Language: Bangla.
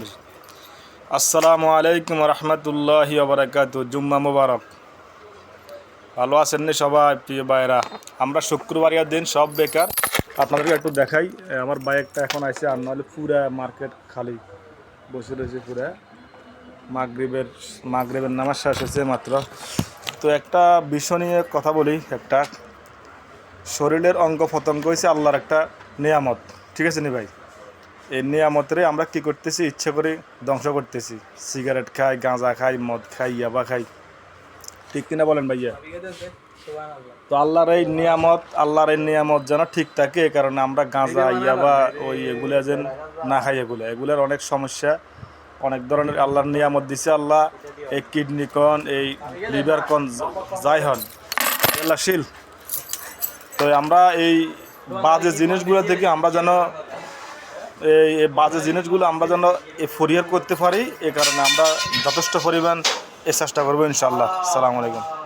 বেশি। আসসালামু আলাইকুম রহমতুল্লাহি আবরাকাত জুম্মা মুবারক। ভালো আছেন নি সবাই, প্রিয় ভাইরা আমরা শুক্রবারের দিন সব বেকার। আপনাদেরকে একটু দেখাই আমার বাইকটা এখন আছে আর নাহলে পুরা মার্কেট খালি। বসে রয়েছে পুরা। মাগরিবের মাগরিবের নামাজ শেষ হয়েছে মাত্র। তো একটা বিষয় নিয়ে কথা বলি, একটা। শরীরের অঙ্গ প্রত্যঙ্গ হয়েছে আল্লাহর একটা নিয়ামত। ঠিক আছে নি ভাই? এই নিয়ামতেরে আমরা কি করতেছি? ইচ্ছে করে ধ্বংস করতেছি। সিগারেট খাই, গাঁজা খাই, মদ খাই, ইয়াবা খাই। ঠিক কিনা বলেন ভাইয়া? তো আল্লাহর এই নিয়ামত, আল্লাহর এই নিয়ামত যেন ঠিক থাকে এই কারণে আমরা গাঁজা, ইয়াবা, ওই এগুলা যেন না খাই এগুলো। এগুলার অনেক সমস্যা, অনেক ধরনের আল্লাহর নিয়ামত দিছে আল্লাহ। এই কিডনি কন, এই লিভার কন, যাই হন। আল্লাহ শিল। তো আমরা এই বাজে জিনিসগুলো থেকে আমরা যেন এই বাজে জিনিসগুলো আমরা যেন এ ফরিয়ার করতে পারি, এ কারণে আমরা যথেষ্ট পরিমাণ এ চেষ্টা করব ইনশাল্লাহ সালামু আলাইকুম।